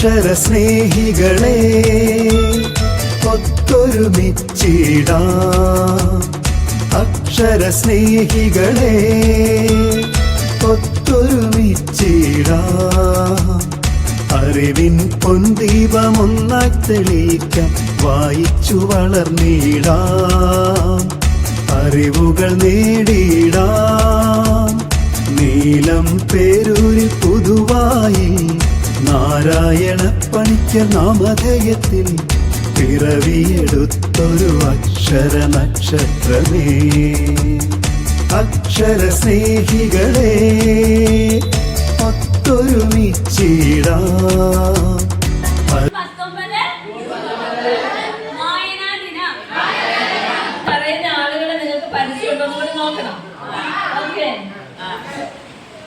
അക്ഷരസ്നേഹികളെ അക്ഷര സ്നേഹികളെ ഒത്തൊരുമിച്ചിടാ. അറിവിൻ പൊന്തീപമൊന്നായി തെളിയിക്കാം വായിച്ചു വളർന്നിടാം. അറിവുകൾ നേടിയിടാം. നീലം പേരൂരി പുതുവായി നാരായണ പണിക്ക നാമധേയത്തിൽ പിറവിയെടുത്തൊരു അക്ഷര നക്ഷത്രമേ. അക്ഷര സ്നേഹികളെ ഒത്തൊരുമിച്ചിടാം പറയുന്ന ആളുകളെ നിങ്ങൾക്ക് പരിചയമുണ്ടോ? നോക്കണം. ഓക്കെ.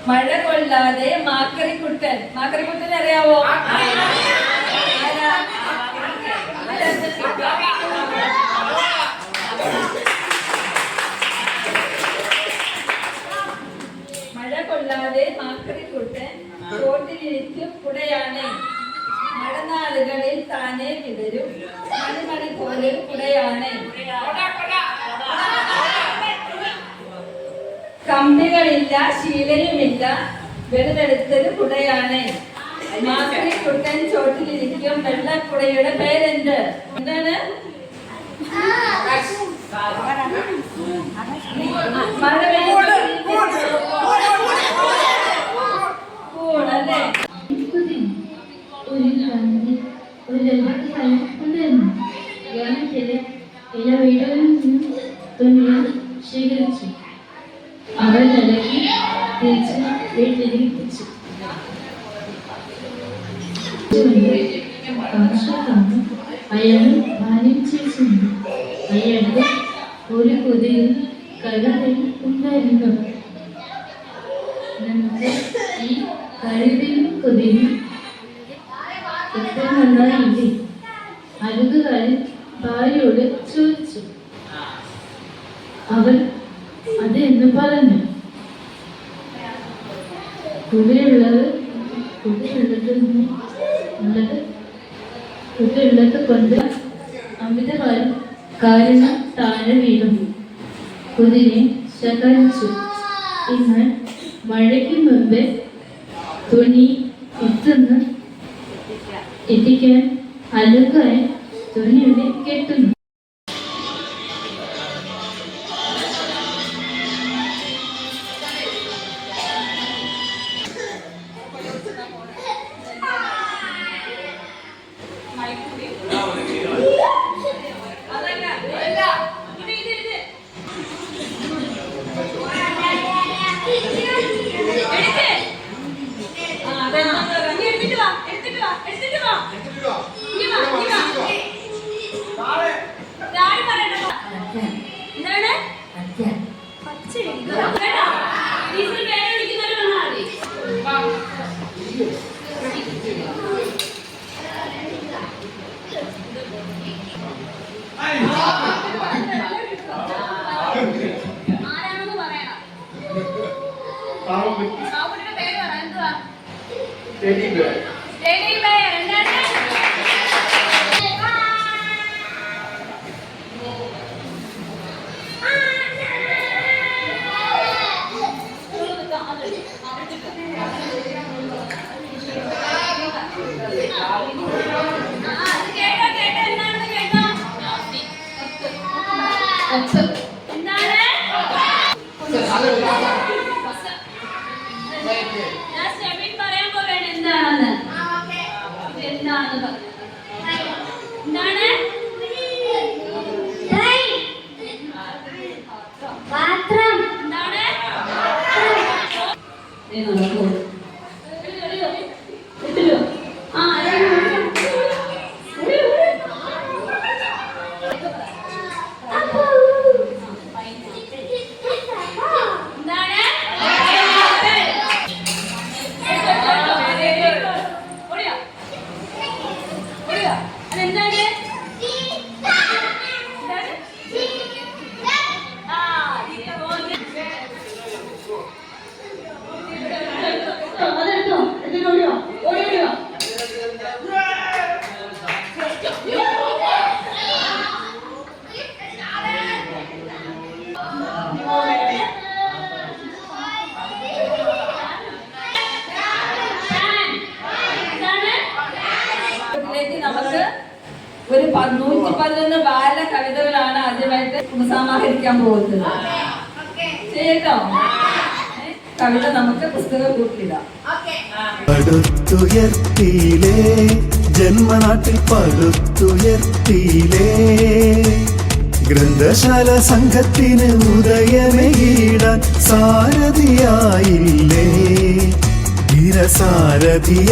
മഴ കൊള്ളാതെ മാക്കറിക്കുട്ടൻ മാക്കറിക്കുട്ടൻ അറിയാവോ? മഴ കൊള്ളാതെ മാക്കറിക്കുട്ടൻ റോട്ടിലിരിക്കും കുടയാണ്. മഴനാളുകളിൽ താനെ വിടരും. മണിമണി പോലെ കുടയാണ് കമ്പികളില്ല ശീലയുമില്ല വെറുതെടുത്തത് കുടയാണ് മാക്രി കുട്ടൻ ചോട്ടിലിരിക്കും. വെള്ളക്കുടയുടെ പേരെന്ത്? എന്താണ്? ഒരു ഒരു കുതിയിൽ കരുതൽ ഉണ്ടായിരുന്നു. നമുക്ക് ഈ കരുതലും കൊതിയും നന്നായില്ലേ? അരുകുകാരൻ ഭാര്യയോട് ചോദിച്ചു. അവൻ അത് എന്ന് പറഞ്ഞു. കുതിരുള്ളത് കുതിരയുള്ളത് ഉള്ളത് കുതിരുള്ളത് കൊണ്ട് അമിതകാലം കാരണം താഴെ വീഴുന്നു. കുതിരയെ ശകാരിച്ചു. എന്നാൽ മഴയ്ക്ക് മുമ്പേ തുണി എത്തുന്ന എത്തിക്കാൻ അലക്കാൻ തുണിയുടെ കെട്ടുന്നു. Mike teddy bear. And I. ഒരു നൂറ്റി പതിനൊന്ന് ബാല കവിതകളാണ് ആദ്യമായിട്ട് ഉപസമാഹരിക്കാൻ പോകുന്നത്? കവിത നമുക്ക് പുസ്തക പടുത്തുയർത്തിയിലേ ജന്മനാട്ടിൽ പടുത്തുയർത്തിയിലേ ഗ്രന്ഥശാല സംഘത്തിന് ഉദയമേടാൻ സാരഥിയായില്ലേ? ധീരസാരഥിയായില്ലേ?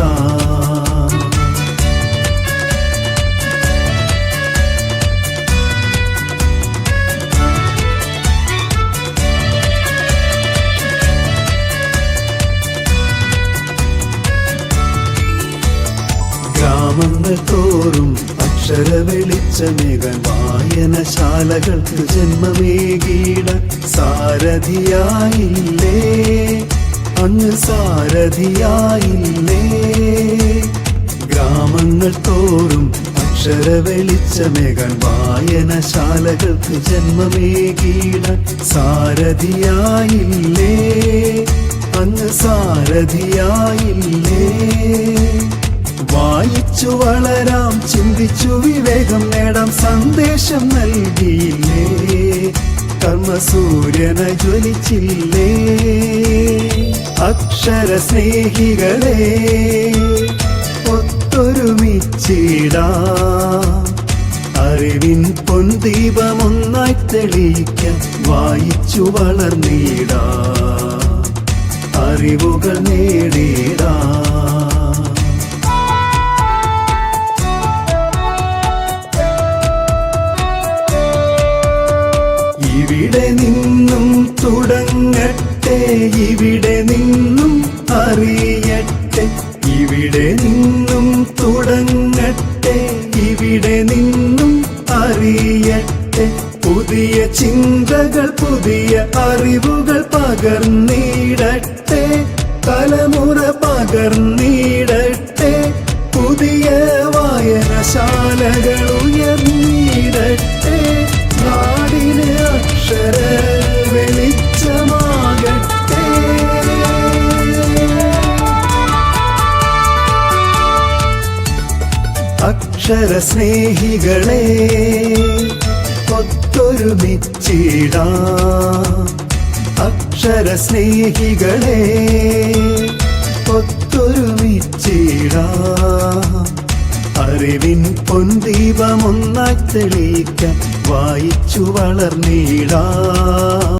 ഗ്രാമങ്ങൾ തോറും അക്ഷര വെളിച്ചമേകാൻ വായനശാലകൾക്ക് ജന്മമേകീട സാരഥിയായില്ലേ? അങ്ങ് സാരഥിയായില്ലേ? ഗ്രാമങ്ങൾ തോറും അക്ഷര വെളിച്ചമേകാൻ വായനശാലകൾക്ക് ജന്മമേകീട സാരഥിയായില്ലേ? അങ്ങ് സാരഥിയായില്ലേ? വായിച്ചു വളരാം ചിന്തിച്ചു വിവേകം നേടാം സന്ദേശം നൽകിയില്ലേ? കർമ്മസൂര്യന ജ്വലിച്ചില്ലേ? അക്ഷര സ്നേഹികളെ ഒത്തൊരുമിച്ചിടാം. അറിവിൻ പൊൻദീപമൊന്നായി തെളിയിക്കാൻ വായിച്ചു വളർന്നിടാം. അറിവുകൾ നേടിടാം. ഇവിടെ നിന്നും തുടങ്ങട്ടെ ഇവിടെ നിന്നും അറിയട്ടെ. ഇവിടെ നിന്നും തുടങ്ങട്ടെ ഇവിടെ നിന്നും അറിയട്ടെ. പുതിയ ചിന്തകൾ പുതിയ അറിവുകൾ പകർന്നിടട്ടെ തലമുറ പകർന്നിടട്ടെ പുതിയ വായനശാലകൾ അക്ഷര സ്നേഹികളെ ഒത്തൊരുമിച്ചിടാ. അക്ഷര സ്നേഹികളെ ഒത്തൊരുമിച്ചിടാ. അറിവിൻ പൊൻദീപമൊന്നായി തെളിയിക്കാൻ വായിച്ചു വളർന്നിടാം.